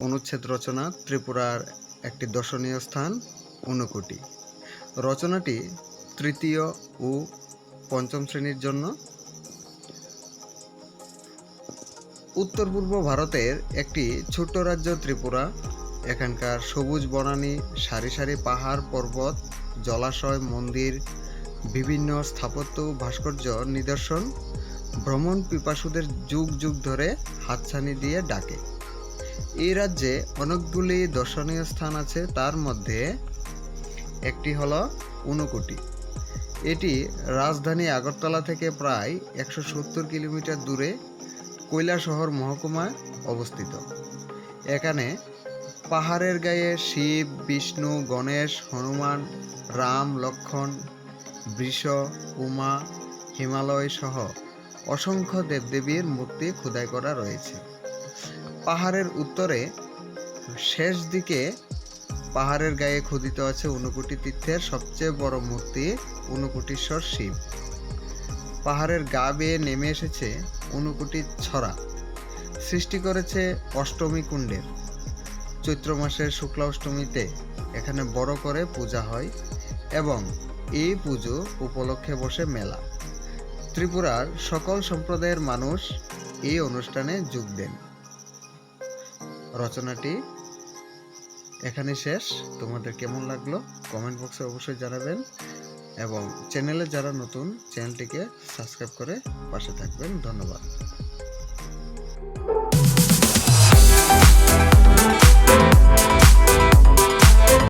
অনুচ্ছেদ রচনা ত্রিপুরার একটি দর্শনীয় স্থান, ঊনকোটি। রচনাটি তৃতীয় ও পঞ্চম শ্রেণির জন্য। উত্তর পূর্ব ভারতের একটি ছোট্ট রাজ্য ত্রিপুরা। এখানকার সবুজ বনানী, সারি সারি পাহাড়, পর্বত, জলাশয়, মন্দির, বিভিন্ন স্থাপত্য ভাস্কর্য নিদর্শন। ভ্রমণ পিপাসুদের যুগ যুগ ধরে হাতছানি দিয়ে ডাকে। এই রাজ্যে অনেকগুলি দর্শনীয় স্থান আছে। তার মধ্যে একটি হলো ঊনকোটি। এটি রাজধানী আগরতলা থেকে প্রায় একশো সত্তর কিলোমিটার দূরে কৈলাসহর মহকুমায় অবস্থিত। এখানে পাহাড়ের গায়ে শিব, বিষ্ণু, গণেশ, হনুমান, রাম, লক্ষণ, বৃষ, উমা, হিমালয় সহ অসংখ্য দেবদেবীর মূর্তি খোদাই করা রয়েছে। পাহাড়ের উত্তরে শেষ দিকে পাহাড়ের গায়ে খোদিত আছে ঊনকোটি তীর্থের সবচেয়ে বড় মূর্তি, ঊনকোটিশ্বর শিব। পাহাড়ের গা বেয়ে নেমে এসেছে ঊনকোটি ছড়া। সৃষ্টি করেছে অষ্টমী কুণ্ডের। চৈত্র মাসের শুক্লা অষ্টমীতে এখানে বড় করে পূজা হয় এবং এই পুজো উপলক্ষে বসে মেলা। ত্রিপুরার সকল সম্প্রদায়ের মানুষ এই অনুষ্ঠানে যোগ দেন। রচনাটি এখানে শেষ। তোমাদের কেমন লাগল? কমেন্ট বক্সে অবশ্যই জানাবেন এবং চ্যানেলে যারা নতুন চ্যানেলটিকে সাবস্ক্রাইব করে পাশে থাকবেন। ধন্যবাদ।